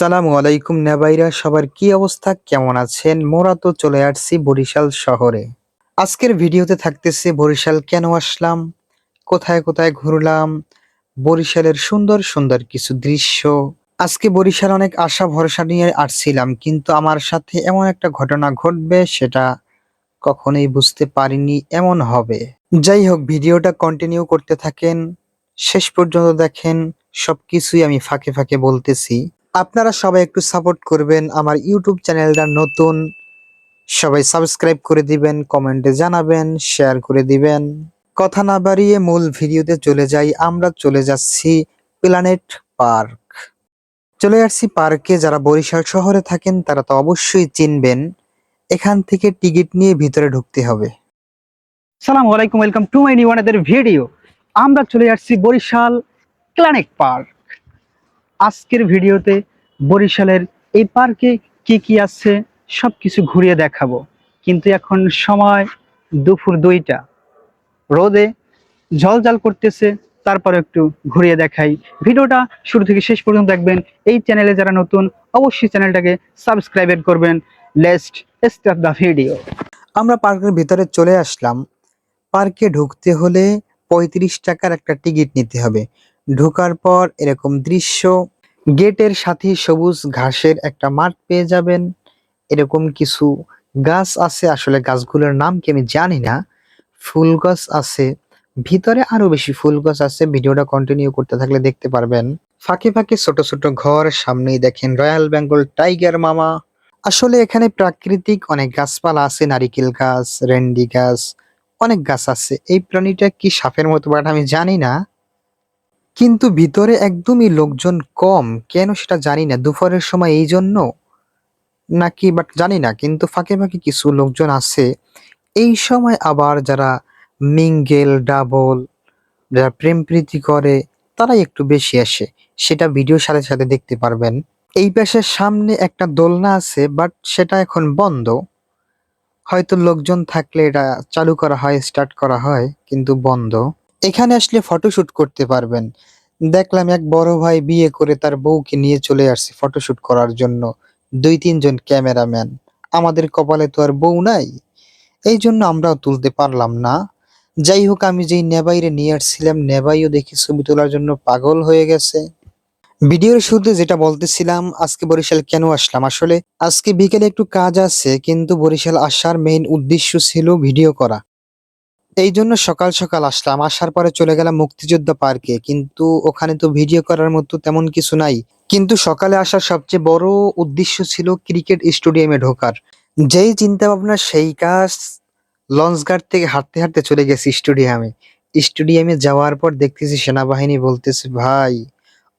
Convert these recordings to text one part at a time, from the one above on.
আসসালামু আলাইকুম নেবাইরা, সবার কি অবস্থা? কেমন আছেন? মোরা তো চলে আসছি বরিশাল শহরে। আজকের ভিডিওতে থাকতেছে বরিশাল কেন আসলাম? কোথায় কোথায় ঘুরলাম? বরিশালের সুন্দর সুন্দর কিছু দৃশ্য। আজকে বরিশাল অনেক আশা ভরসা নিয়ে আসছিলাম, কিন্তু আমার সাথে এমন একটা ঘটনা ঘটবে সেটা কখনোই বুঝতে পারিনি, এমন হবে। যাই হোক, ভিডিওটা কন্টিনিউ করতে থাকেন। শেষ পর্যন্ত দেখেন, সবকিছুই আমি ফাঁকে ফাঁকে বলতেছি। আপনারা সবাই একটু সাপোর্ট করবেন। আমার ইউটিউব চ্যানেলটা নতুন, সবাই সাবস্ক্রাইব করে দিবেন কমেন্টে জানাবেন শেয়ার করে দিবেন। কথা না বাড়িয়ে মূল ভিডিওতে চলে যাই। আমরা চলে যাচ্ছি প্ল্যানেট পার্ক চলে আসছি পার্কে। যারা বরিশাল শহরে থাকেন, তারা তো অবশ্যই চিনবেন। এখান থেকে টিকিট নিয়ে ভিতরে ঢুকতে হবে। সালাম আলাইকুম welcome to my new video আমরা চলে আসছি বরিশাল ক্লানিক পার্ক আজকের ভিডিওতে বরিশালের এই পার্কে কি কি আছে সব কিছু ঘুরিয়ে দেখাবো। কিন্তু এখন সময় দুপুর দুইটা। রোদে জলজাল করতেছে, তারপর একটু ঘুরিয়ে দেখাই। ভিডিওটা শুরু থেকে শেষ পর্যন্ত দেখবেন। এই চ্যানেলে যারা নতুন, অবশ্যই চ্যানেলটাকে সাবস্ক্রাইব করবেন। লেস্ট স্টার্ট দ্য ভিডিও। আমরা পার্কের ভিতরে চলে আসলাম। পার্কে ঢুকতে হলে পঁয়ত্রিশ টাকার একটা টিকিট নিতে হবে। ঢোকার পর এরকম দৃশ্য। গেটের সাথে সবুজ ঘাসের একটা মাঠ পেয়ে যাবেন। এরকম কিছু গাছ আছে, আসলে গাছগুলোর নাম কি আমি জানি না। ফুল গাছ আছে, ভিতরে আরও বেশি ফুল গাছ আছে, ভিডিওটা কন্টিনিউ করতে থাকলে দেখতে পারবেন। ফাঁকে ফাঁকে ছোট ছোট ঘর, সামনেই দেখেন রয়্যাল বেঙ্গল টাইগার মামা আসলে এখানে প্রাকৃতিক অনেক গাছপালা আছে, নারিকেল গাছ, রেন্ডি গাছ, অনেক গাছ আছে। এই প্রাণীটা কি সাপের মতো বাট আমি জানি না। কিন্তু ভিতরে একদমই লোকজন কম। কেন সেটা জানি না। দুপুরের সময় এই জন্য? নাকি বাট জানি না, কিন্তু ফাঁকে ফাঁকে কিছু লোকজন আছে এই সময় আবার যারা মিঙ্গেল, ডাবল, যারা প্রেম প্রীতি করে, তারাই একটু বেশি আসে। সেটা ভিডিওর সাথে সাথে দেখতে পারবেন। এই পাশের সামনে একটা দোলনা আছে, বাট সেটা এখন বন্ধ। হয়তো লোকজন থাকলে এটা চালু করা হয়, স্টার্ট করা হয়, কিন্তু বন্ধ। এখানে আসলে ফটোশুট করতে পারবেন। দেখলাম এক বড় ভাই বিয়ে করে তার বউকে নিয়ে চলে আসছে ফটোশ্যুট করার জন্য। দুই তিনজন ক্যামেরাম্যান। আমাদের কপালে তো আর বউ নাই। এই জন্য আমরাও তুলতে পারলাম না। যাই হোক, আমি যেই নেবাইরে নিয়ে আসছিলাম, নেবাইও দেখি ছবি তোলার জন্য পাগল হয়ে গেছে। ভিডিওর শুরুতে যেটা বলতেছিলাম, আজকে বরিশাল কেন আসলাম? আসলে আজকে বিকেলে একটু কাজ আছে, কিন্তু বরিশাল আসার মেইন উদ্দেশ্য ছিল ভিডিও করা। এই জন্য সকাল সকাল আসলাম। আসার পরে চলে গেলাম মুক্তিযোদ্ধা পার্কে কিন্তু ওখানে তো ভিডিও করার মতো তেমন কিছু নাই। কিন্তু সকালে আসার সবচেয়ে বড় উদ্দেশ্য ছিল ক্রিকেট স্টেডিয়ামে ঢোকার। যেই চিন্তা ভাবনা সেই কাজ লঞ্চ ঘাট থেকে হাঁটতে হাঁটতে চলে গেছি স্টেডিয়ামে স্টেডিয়ামে যাওয়ার পর দেখতেছি সেনাবাহিনী বলতেছে, ভাই,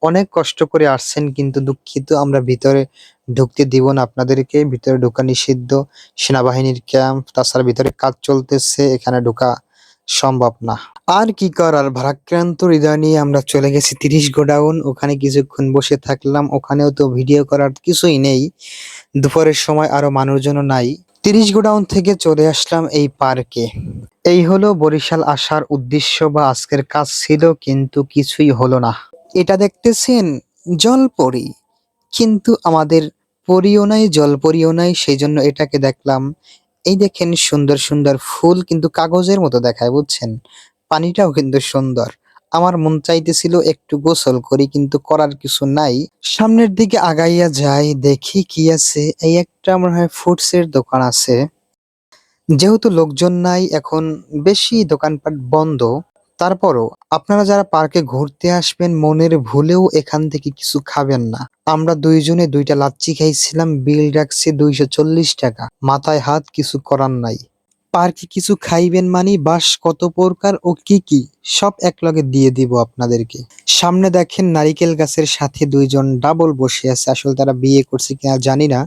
অনেক কষ্ট করে আসছেন, কিন্তু দুঃখিত, আমরা ভিতরে ঢুকতে দিব না আপনাদেরকে। ভিতরে ঢোকা নিষিদ্ধ। সেনাবাহিনীর ক্যাম্প, তাছাড়া ভিতরে কাজ চলতেছে, এখানে ঢোকা সম্ভব না। আর কি করার? ভারাক্রান্ত হৃদয় নিয়ে আমরা চলে গেছি তিরিশ গোডাউন। ওখানে কিছুক্ষণ বসে থাকলাম। ওখানেও তো ভিডিও করার কিছুই নেই। দুপুরের সময় আরও মানুষজনও নাই। তিরিশ গোডাউন থেকে চলে আসলাম এই পার্কে। এই হলো বরিশাল আসার উদ্দেশ্য বা আজকের কাজ ছিল, কিন্তু কিছুই হলো না। এটা দেখতেছেন জলপরি। কিন্তু আমাদের পরিও নাই, জল পরিও নাই সেই জন্য এটাকে দেখলাম। এই দেখেন সুন্দর সুন্দর ফুল কিন্তু কাগজের মতো দেখায়, বুঝছেন? পানিটাও কিন্তু সুন্দর। আমার মন চাইতেছিল একটু গোসল করি, কিন্তু করার কিছু নাই। সামনের দিকে আগাইয়া যাই, দেখি কি আছে। এই একটা মনে হয় ফুডস এর দোকান আছে। যেহেতু লোকজন নাই, এখন বেশি দোকানপাট বন্ধ। তারপরও আপনারা যারা পার্কে ঘুরতে আসবেন, মনের ভুলেও এখান থেকে কিছু খাবেন না। আমরা দুইজনে দুইটা লাচ্ছি খাইছিলাম, বিল রাখছে দুইশো চল্লিশ টাকা। মাথায় হাত কিছু করার নাই। পার্কে কিছু খাইবেন মানে বাস কত প্রকার ও কি কি, সব একলগে দিয়ে দিব আপনাদেরকে। সামনে দেখেন নারিকেল গাছের সাথে দুইজন ডাবল বসে আছে। আসলে তারা বিয়ে করছে কিনা জানি না।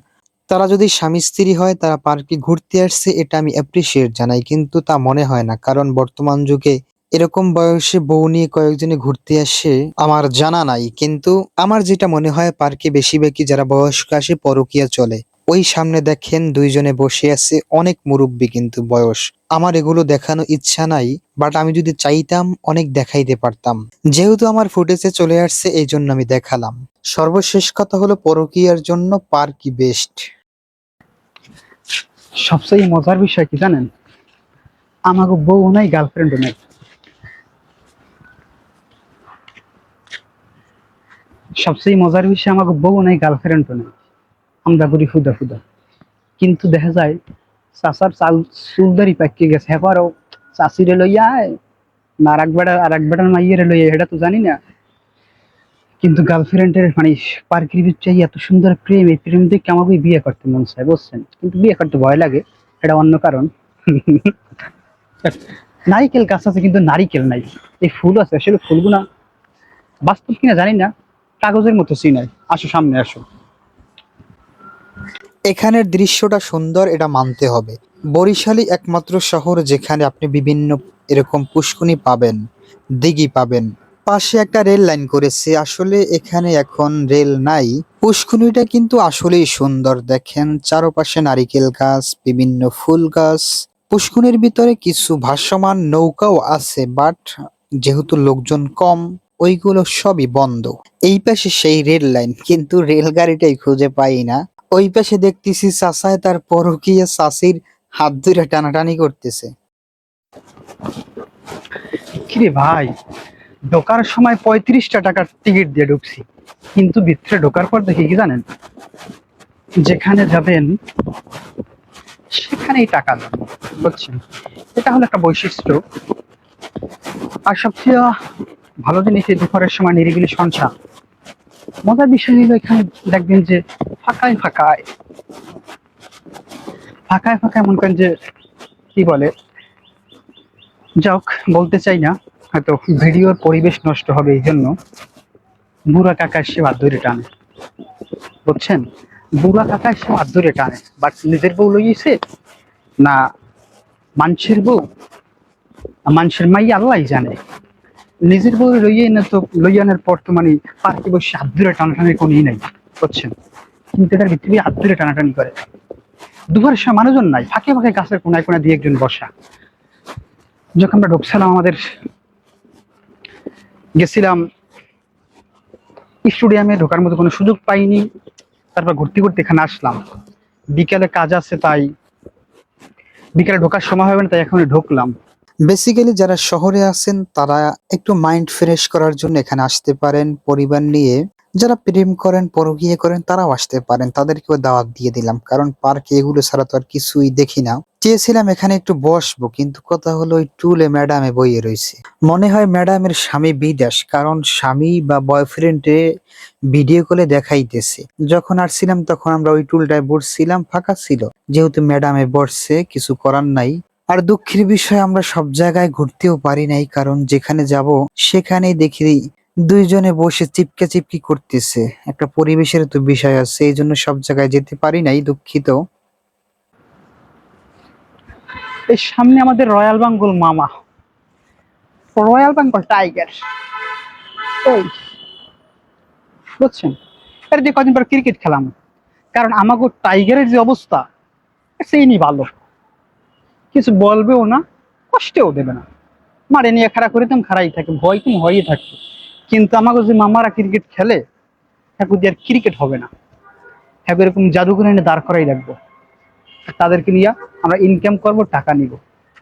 তারা যদি স্বামী স্ত্রী হয়, তারা পার্কে ঘুরতে আসছে, এটা আমি অ্যাপ্রিসিয়েট জানাই। কিন্তু তা মনে হয় না, কারণ বর্তমান যুগে এরকম বয়সে বউ নিয়ে কয়েকজনে ঘুরতে আসে আমার জানা নাই, কিন্তু আমার যেটা মনে হয় পার্কে বেশিরভাগই যারা বয়স্ক আসে পরকিয়া চলে। ওই সামনে দেখেন দুইজনে বসে আছে অনেক মুরব্বী কিন্তু বয়স। আমার এগুলো দেখানো ইচ্ছা নাই বাট আমি যদি চাইতাম অনেক দেখাইতে পারতাম। যেহেতু আমার ফুটেজে চলে আসছে এই জন্য আমি দেখালাম। সর্বশেষ কথা হলো পরকীয়ার জন্য পার্কই বেস্ট। সবচেয়ে মজার বিষয় কি জানেন? আমাকে বউ নাই গার্লফ্রেন্ডও নাই। সবচেয়ে মজার বিষয় আমাকে বউ নাই গার্লফ্রেন্ডও নাই। আমরা করি ফুদা ফুদা। কিন্তু দেখা যায়, চাচার চাল, চুলদারি পাকিয়ে গেছে। হেপারও চাষিরে লইয়া না আর বেড়া আর এক বেড়ার মাইয়েরে লইয়া এটা তো জানি না। কিন্তু গার্লফ্রেন্ডের মানে পার্কের ভিতরে এত সুন্দর প্রেম, এই প্রেম দেখে আমাকে বিয়ে করতে মন চায়, বুঝছেন? কিন্তু বিয়ে করতে ভয় লাগে, এটা অন্য কারণ। নারিকেল গাছ আছে, কিন্তু নারিকেল নাই। এই ফুল আছে, আসলে ফুলগুলা বাস্তব কিনা জানি না। কাগজের মতো চিনাই আসো, সামনে আসো। এখানের দৃশ্যটা সুন্দর, এটা মানতে হবে। বরিশালই একমাত্র শহর যেখানে আপনি বিভিন্ন এরকম পুষ্কুনি পাবেন, দিঘি পাবেন। পাশে একটা রেল লাইন করেছে, আসলে এখানে এখন রেল নাই। পুষ্কুনিটা কিন্তু আসলেই সুন্দর, দেখেন চারপাশে নারিকেল গাছ, বিভিন্ন ফুল গাছ। পুষ্কুনির ভিতরে কিছু ভাসমান নৌকাও আছে বাট যেহেতু লোকজন কম ওইগুলো সবই বন্ধ। এই পাশে সেই রেল লাইন, কিন্তু রেলগাড়িটাই খুঁজে পাই না। ওই পাশে দেখতেছি চাচায় তার পরকীয় চাষির হাত ধরে টানাটানি করতেছে। কিরে ভাই, ঢোকার সময় পঁয়ত্রিশটা টাকার টিকিট দিয়ে ঢুকছি, কিন্তু ভিতরে ঢোকার পর দেখি কি জানেন? যেখানে যাবেন, সেখানেই টাকা দেন বুঝছেন? এটা হলো একটা বৈশিষ্ট্য। আর সবচেয়ে ভালো জিনিস এই দুপুরের সময় নিরিবিলি সঞ্চা মজার বিষয় হলো এখানে দেখবেন যে ফাঁকায় ফাঁকায় ফাঁকায় ফাঁকায় মনে করেন যে কি বলে যাক বলতে চাই না, হয়তো ভিডিওর পরিবেশ নষ্ট হবে এই জন্য বুড়া কাকা সে ধরে টানে। বুঝছেন? বুড়া কাকা সে ধরে টানে। বাট নিজের বউ লইয়েছে না, মানুষের বউ? মানুষের মাই আল্লাহ জানে। নিজের বউ লইয়ে না তো লইয়ানের পর তো মানে বসে হাত ধরে টানাটানি কোনই নাই, বুঝছেন? কিন্তু ভিতরে হাত ধরে টানাটানি করে। দুপুরের সময় মানুষজন নাই, ফাঁকে ফাঁকে গাছের কোনায় কোনায় দিয়ে একজন বসা। যখন আমরা ঢুকছিলাম আমাদের, গেছিলাম স্টুডিয়ামে, ঢোকার মতো কোনো সুযোগ পাইনি। তারপর ঘুরতে ঘুরতে এখানে আসলাম। বিকেলে কাজ আছে তাই, বিকেলে ঢোকার সময় হবে না তাই এখন ঢুকলাম। বেসিক্যালি যারা শহরে আছেন, তারা একটু মাইন্ড ফ্রেশ করার জন্য এখানে আসতে পারেন, পরিবার নিয়ে। যারা প্রেম করেন, পরকীয় করেন, তারাও আসতে পারেন। তাদেরকেও দাওয়াত দিয়ে দিলাম। কারণ পার্কে এগুলো ছাড়া তো আর কিছুই দেখি না। চেয়েছিলাম এখানে একটু বসবো, কিন্তু কথা হলো ওই টুলে ম্যাডামে বইয়ে রয়েছে। মনে হয় ম্যাডামের স্বামী বিদেশ, কারণ স্বামী বা বয়ফ্রেন্ডে ভিডিও কলে দেখাইতেছে। যখন আসছিলাম, তখন আমরা ওই টুলটায় বসছিলাম, ফাঁকা ছিল। যেহেতু ম্যাডামে বসছে, কিছু করার নাই। আর দুঃখের বিষয় আমরা সব জায়গায় ঘুরতেও পারি নাই, কারণ যেখানে যাব সেখানেই দেখি দুইজনে বসে চিপকে চিপকি করতেছে। একটা পরিবেশের তো বিষয় আছে, এই জন্য সব জায়গায় যেতে পারি নাই, দুঃখিত। এই সামনে আমাদের রয়্যাল বেঙ্গল মামা। Royal Bengal tiger. এই, বুঝছেন? এর দিয়ে কদিন পর ক্রিকেট খেলাম। কারণ আমাকে টাইগারের যে অবস্থা সেই নি ভালো। কিছু বলবেও না, কষ্টেও দেবে না। মারে নিয়ে খাড়া করে তুমি খাড়াই থাকে, ভয় তুমি হয়েই থাকবে কিন্তু আমাকে যে মামারা ক্রিকেট খেলে এখন দিয়ে আর ক্রিকেট হবে না। হ্যাঁ এরকম জাদুঘর এনে দাঁড় করাই রাখব। তাদেরকে নিয়ে আমরা ইনকাম করব, টাকা নিব।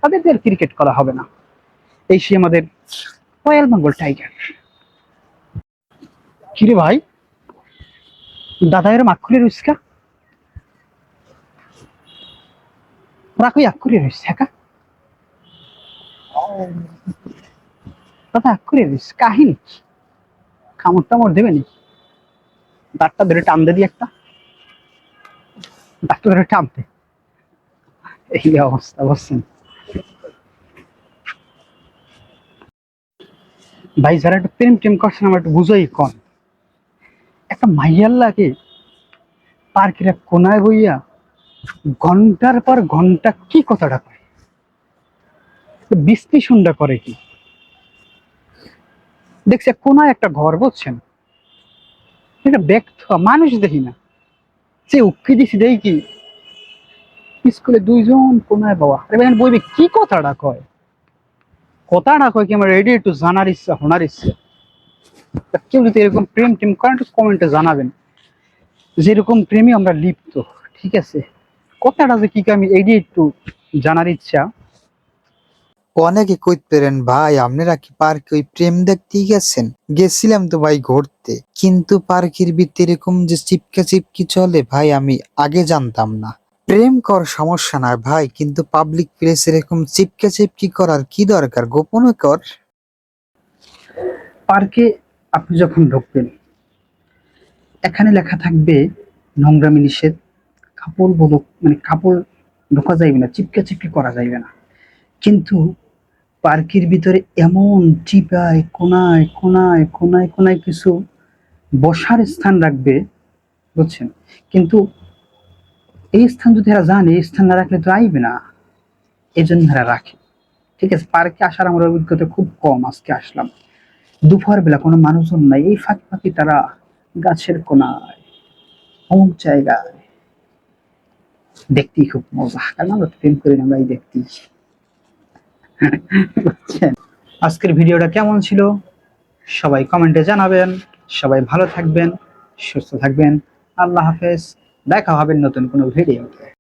তাদের দিয়ে ক্রিকেট করা হবে না। এই সে আমাদের রয়্যাল বেঙ্গল টাইগার কিরে ভাই? দাদা এরম আক্ষুরি রইস কাহিনী? কামড় টামড় দেবে নি দাঁতটা ধরে টান একটা। ধরে এই অবস্থা, বুঝছেন? ভাই, যারা একটু প্রেম টেম করছেন, আমার একটু বুঝোই কন একটা মাইয়ার লাগে, পার্কের এক কোনায় বইয়া ঘণ্টার পর ঘণ্টা কি কথাটা কয়? বিশ্লেষণটা করে কি? দেখছি, কোনায় একটা ঘর, বুঝছেন? এটা ব্যক্ত, মানুষ দেখি না। সে উক্কি দিছি দেই কি? স্কুলে দুইজন কোনায় বাবা। আরে ভাই, বইবে কি কথাটা কয়? কথাটা কয় কি আমার রেডি একটু জানার ইচ্ছা, শোনার ইচ্ছা? কেউ যদি এরকম প্রেম টেম কমেন্টে জানাবেন। যেরকম প্রেমে আমরা লিপ্ত, ঠিক আছে? কথাটা যে কি আমি এইটি একটু জানার ইচ্ছা। অনেকে কইতে পারেন ভাই আপনারা কি পার্কে ওই প্রেম দেখতে গেছেন? গেছিলাম তো ভাই ঘুরতে কিন্তু পার্কের ভিতরে এরকম যে চিপকা চিপকি চলে ভাই আমি আগে জানতাম না। প্রেম কর সমস্যা নাই ভাই কিন্তু পাবলিক প্লেস এরকম চিপকা চিপকি করার কি দরকার? গোপনে কর। পার্কে আপনি যখন ঢুকবেন এখানে লেখা থাকবে নোংরামি নিষেধ। কাপড় বলো মানে কাপড় ঢোকা যাইবে না, চিপকে চিপকে করা যাইবে না। কিন্তু পার্কের ভিতরে এমন চিপায়, কোনায় কোনায় কোনায় কোনায় কিছু বসার স্থান রাখবে, বুঝছেন? কিন্তু এই স্থান যদি এরা জানে, এই স্থান না রাখলে তো আইবে না। এই জন্য এরা রাখে। ঠিক আছে, পার্কে আসার আমার অভিজ্ঞতা খুব কম, আজকে আসলাম। দুপুর বেলা কোনো মানুষজন নাই, এই ফাঁকি ফাঁকি তারা গাছের কোনায় অমুক জায়গায়। দেখতেই খুব মজা। কারণ আমরা প্রেম করি না আমরা এই দেখতেই। বুঝছেন? আজকের ভিডিওটা কেমন ছিল? সবাই কমেন্টে জানাবেন। সবাই ভালো থাকবেন, সুস্থ থাকবেন। আল্লাহ হাফেজ। দেখা হবে নতুন কোনো ভিডিওতে।